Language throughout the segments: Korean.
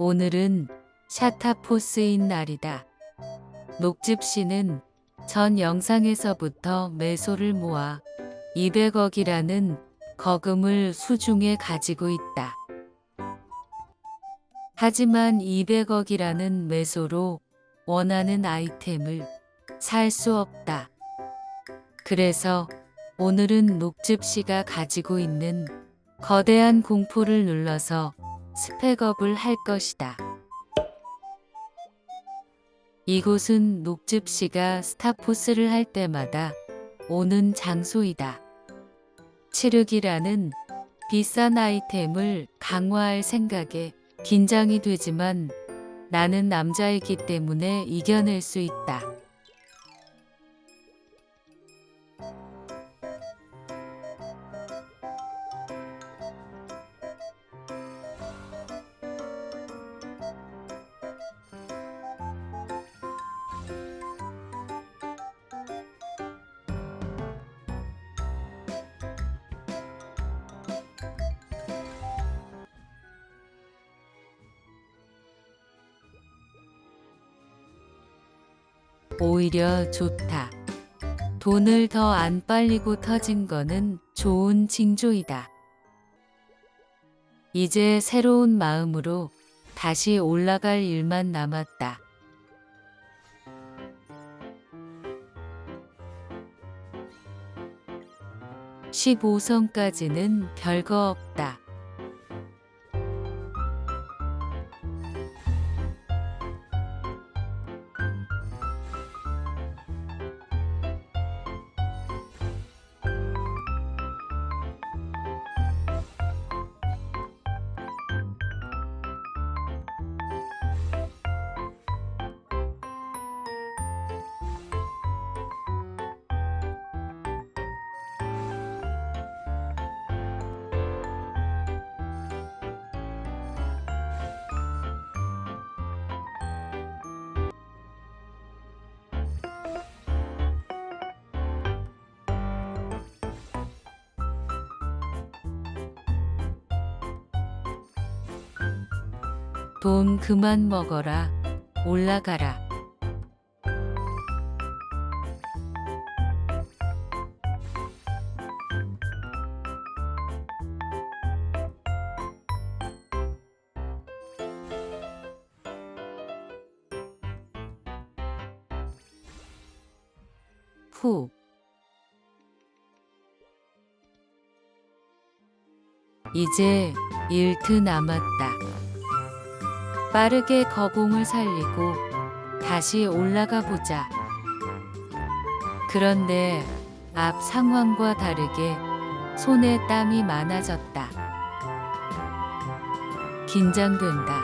오늘은 샤타포스인 날이다. 녹즙 씨는 전 영상에서부터 매소를 모아 200억이라는 거금을 수중에 가지고 있다. 하지만 200억이라는 매소로 원하는 아이템을 살 수 없다. 그래서 오늘은 녹즙 씨가 가지고 있는 거대한 공포를 눌러서 스펙업을 할 것이다. 이곳은 녹즙 씨가 스타포스를 할 때마다 오는 장소이다. 칠흑이라는 비싼 아이템을 강화할 생각에 긴장이 되지만 나는 남자이기 때문에 이겨낼 수 있다. 오히려 좋다. 돈을 더 안 빨리고 터진 거는 좋은 징조이다. 이제 새로운 마음으로 다시 올라갈 일만 남았다. (15성까지는) 별거 없다. 돈 그만 먹어라. 올라가라. 후. 이제 일트 남았다. 빠르게 거봉을 살리고 다시 올라가 보자. 그런데 앞 상황과 다르게 손에 땀이 많아졌다. 긴장된다.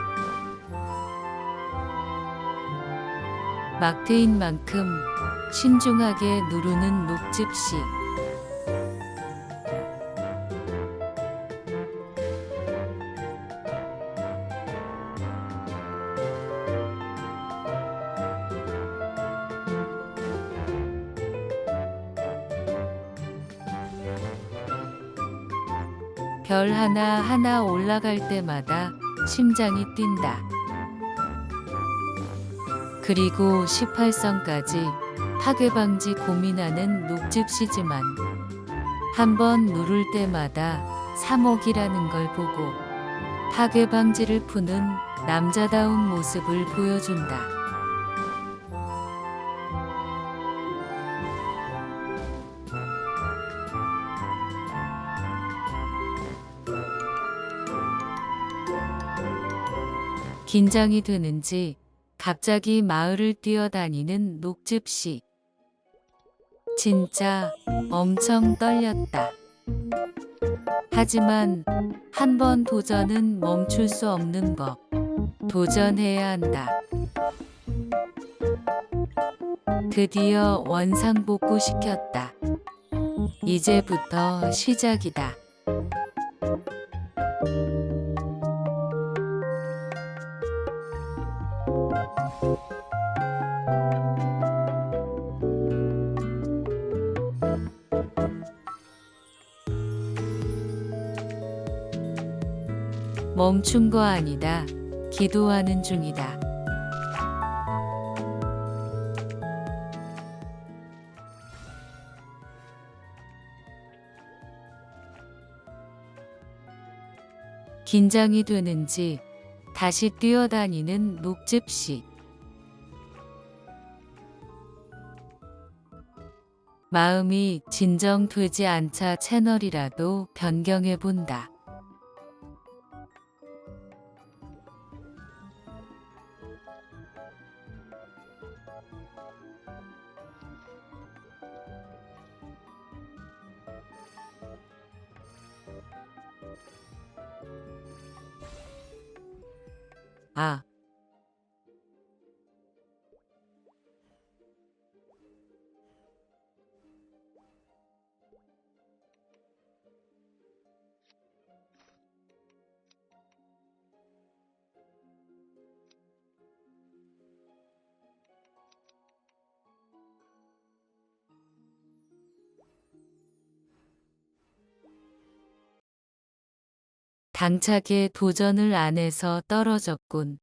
막트인 만큼 신중하게 누르는 녹즙씨. 별 하나 하나 올라갈 때마다 심장이 뛴다. 그리고 18성까지 파괴 방지 고민하는 녹즙 시지만 한 번 누를 때마다 3억이라는 걸 보고 파괴 방지를 푸는 남자다운 모습을 보여준다. 긴장이 되는지 갑자기 마을을 뛰어다니는 녹즙씨. 진짜 엄청 떨렸다. 하지만 한 번 도전은 멈출 수 없는 법. 도전해야 한다. 드디어 원상복구 시켰다. 이제부터 시작이다. 멈춘 거 아니다. 기도하는 중이다. 긴장이 되는지 다시 뛰어다니는 녹즙씨. 마음이 진정되지 않자 채널이라도 변경해 본다. 아, 당차게 도전을 안 해서 떨어졌군.